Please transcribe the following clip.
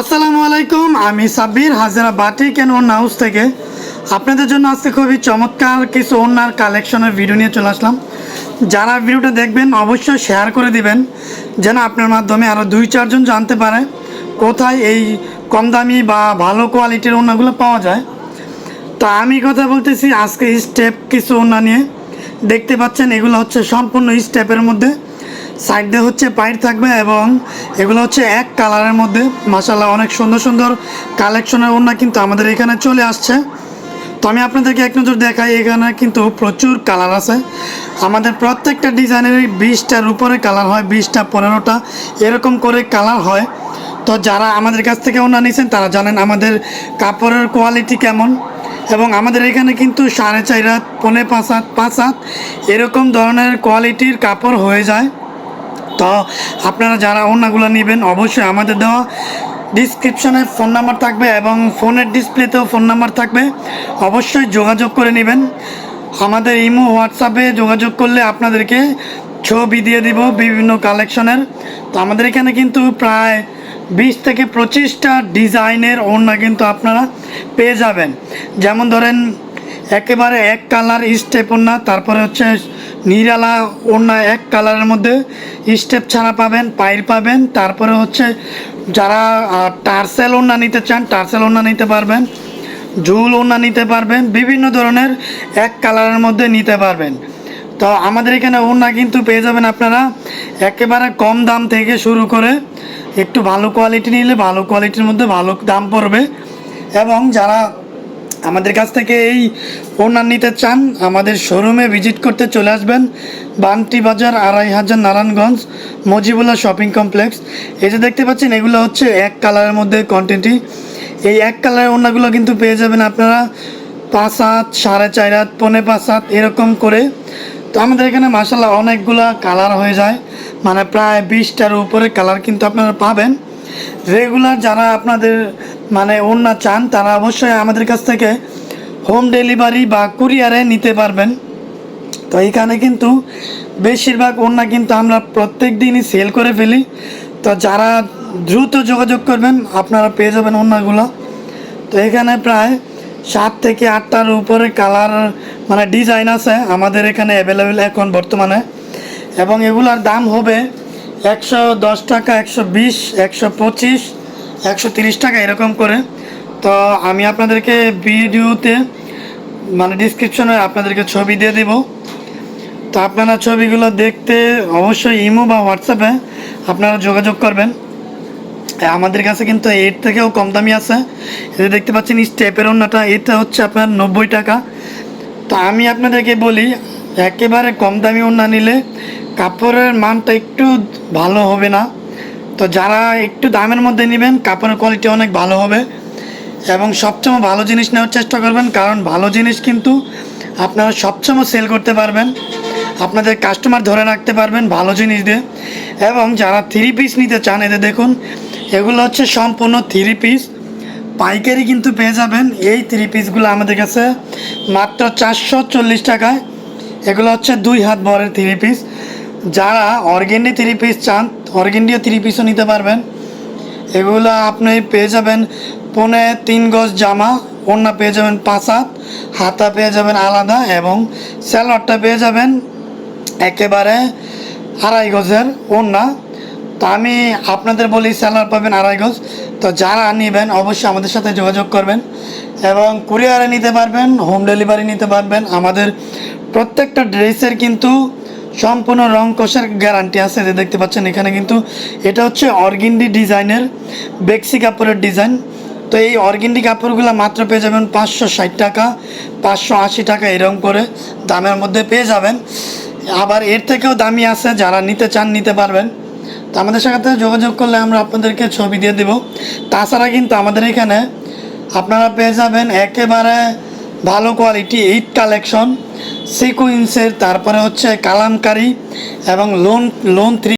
আসসালামু আলাইকুম, আমি সাব্বির, হাজারা বাটিক অ্যান্ড ওন হাউস থেকে। আপনাদের জন্য আজকে খুবই চমৎকার কিছু ওনার কালেকশনের ভিডিও নিয়ে চলে আসলাম। যারা ভিডিওটা দেখবেন, অবশ্যই শেয়ার করে দিবেন, যেন আপনার মাধ্যমে আরও দুই, চারজন জানতে পারে কোথায় এই কম দামি বা ভালো কোয়ালিটির ওনাগুলো পাওয়া যায়। তা আমি কথা বলতেছি, আজকে স্টেপ কিছু ওনা নিয়ে। দেখতে পাচ্ছেন, এগুলো হচ্ছে সম্পূর্ণ স্টেপের মধ্যে। সাইড হচ্ছে পাইট থাকবে এবং এগুলো হচ্ছে এক কালারের মধ্যে। মাসাল্লাহ অনেক সুন্দর সুন্দর কালেকশনের ওনা কিন্তু আমাদের এখানে চলে আসছে। তো আমি আপনাদেরকে এক নজর দেখাই, এখানে কিন্তু প্রচুর কালার আছে। আমাদের প্রত্যেকটা ডিজাইনের বিশটার উপরে কালার হয়, বিশটা, পনেরোটা, এরকম করে কালার হয়। তো যারা আমাদের কাছ থেকে ওনা নিয়েছেন, তারা জানেন আমাদের কাপড়ের কোয়ালিটি কেমন। এবং আমাদের এখানে কিন্তু সাড়ে চার হাত, পৌনে পাঁচ হাত পাঁচ হাত, এরকম ধরনের কোয়ালিটির কাপড় হয়ে যায়। তো আপনারা যারা ওনাগুলো নেবেন অবশ্যই আমাদের দেওয়া ডিসক্রিপশনে ফোন নাম্বার থাকবে এবং ফোনের ডিসপ্লেতেও ফোন নাম্বার থাকবে। অবশ্যই যোগাযোগ করে নেবেন। আমাদের ইমো, হোয়াটসঅ্যাপে যোগাযোগ করলে আপনাদেরকে ছবি দিয়ে দিব বিভিন্ন কালেকশনের তো আমাদের এখানে কিন্তু প্রায় বিশ থেকে পঁচিশটা ডিজাইনের ওড়না কিন্তু আপনারা পেয়ে যাবেন। যেমন ধরেন একেবারে এক কালার স্টেপ ওড়না, তারপরে হচ্ছে নিরালা ওড়না এক কালারের মধ্যে স্টেপ ছাড়া পাবেন পাইর পাবেন, তারপরে হচ্ছে যারা টার্সেল ওড়না নিতে চান, টার্সেল ওড়না নিতে পারবেন ঝুল ওড়না নিতে পারবেন, বিভিন্ন ধরনের এক কালারের মধ্যে নিতে পারবেন। তো আমাদের এখানে ওড়না কিন্তু পেয়ে যাবেন আপনারা একেবারে কম দাম থেকে শুরু করে একটু ভালো কোয়ালিটি নিলে ভালো কোয়ালিটির মধ্যে ভালো দাম পড়বে। এবং যারা আমাদের কাছ থেকে এই ওনার নিতে চান, আমাদের শোরুমে ভিজিট করতে চলে আসবেন। বান্টি বাজার, আড়াই হাজার নারায়ণগঞ্জ মজিবুল্লাহ শপিং কমপ্লেক্স। এই যে দেখতে পাচ্ছেন, এগুলো হচ্ছে এক কালারের মধ্যে কন্টেন্টই এই এক কালারের ওনাগুলো কিন্তু পেয়ে যাবেন আপনারা পাঁচ হাত, সাড়ে চার হাত, পৌনে পাঁচ হাত, এরকম করে। তো আমাদের এখানে মাসাল্লাহ অনেকগুলা কালার হয়ে যায়। মানে প্রায় বিশটার উপরে কালার কিন্তু আপনারা পাবেন। রেগুলার যারা আপনাদের মানে ওড়না চান, তারা অবশ্যই আমাদের কাছ থেকে হোম ডেলিভারি বা কুরিয়ারে নিতে পারবেন। তো এইখানে কিন্তু বেশিরভাগ ওড়না কিন্তু আমরা প্রত্যেক দিনই সেল করে ফেলি। তো যারা দ্রুত যোগাযোগ করবেন, আপনারা পেয়ে যাবেন ওড়নাগুলো। তো এখানে প্রায় সাত থেকে আটটার উপরে কালার মানে ডিজাইন আছে আমাদের এখানে অ্যাভেলেবেল এখন বর্তমানে। এবং এগুলার দাম হবে একশো দশ টাকা, একশো বিশ, একশো পঁচিশ একশো টাকা এরকম করে। তো আমি আপনাদেরকে ভিডিওতে মানে ডিসক্রিপশনে আপনাদেরকে ছবি দিয়ে দেব। তো আপনারা ছবিগুলো দেখতে অবশ্যই ইমো বা হোয়াটসঅ্যাপে আপনারা যোগাযোগ করবেন। আমাদের কাছে কিন্তু এর থেকেও কম দামি আছে। এটা দেখতে পাচ্ছেন স্টেপের অন্যটা এটা হচ্ছে আপনার নব্বই টাকা। তো আমি আপনাদেরকে বলি, একেবারে কম দামি ওড়না নিলে কাপড়ের মানটা একটু ভালো হবে না। তো যারা একটু দামের মধ্যে নেবেন, কাপড়ের কোয়ালিটি অনেক ভালো হবে। এবং সবসময় ভালো জিনিস নেওয়ার চেষ্টা করবেন, কারণ ভালো জিনিস কিন্তু আপনারা সবসময় সেল করতে পারবেন। আপনাদের কাস্টমার ধরে রাখতে পারবেন ভালো জিনিস দিয়ে। এবং যারা থ্রি পিস নিতে চান এদের দেখুন, এগুলো হচ্ছে সম্পূর্ণ থ্রি পিস পাইকারি কিন্তু পেয়ে যাবেন, এই থ্রি পিসগুলো আমাদের কাছে মাত্র চারশো চল্লিশ টাকায়। এগুলো হচ্ছে দুই হাত বরের থ্রি পিস যারা অর্গেন্ডি থ্রি পিস চান অর্গেন্ডিও থ্রি পিসও নিতে পারবেন। এগুলো আপনি পেয়ে যাবেন পনে তিন গজ জামা, ওড়না পেয়ে যাবেন পাঁচ হাত, হাতা পেয়ে যাবেন আলাদা এবং স্যালোয়ারটা পেয়ে যাবেন একেবারে আড়াই গজের ওড়না। তো আমি আপনাদের বলি স্যালোয়ার পাবেন আড়াই গজ। তো যারা নেবেন অবশ্যই আমাদের সাথে যোগাযোগ করবেন এবং কুরিয়ারে নিতে পারবেন, হোম ডেলিভারি নিতে পারবেন। আমাদের প্রত্যেকটা ড্রেসের কিন্তু সম্পূর্ণ রং কষের গ্যারান্টি আছে যে দেখতে পাচ্ছেন এখানে কিন্তু এটা হচ্ছে অর্গিন্ডি ডিজাইনের বেক্সি কাপড়ের ডিজাইন। তো এই অর্গিন্ডি কাপড়গুলো মাত্র পেয়ে যাবেন পাঁচশো ষাট টাকা, পাঁচশো আশি টাকা এরকম করে দামের মধ্যে পেয়ে যাবেন। আবার এর থেকেও দামি আছে, যারা নিতে চান নিতে পারবেন। তো আমাদের সাথে যোগাযোগ করলে আমরা আপনাদেরকে ছবি দিয়ে দেব। তাছাড়া কিন্তু আমাদের এখানে আপনারা পেয়ে যাবেন একেবারে ভালো কোয়ালিটি এইট কালেকশন সিকুইন্সের তারপরে হচ্ছে কালামকারি এবং লোন লোন থ্রি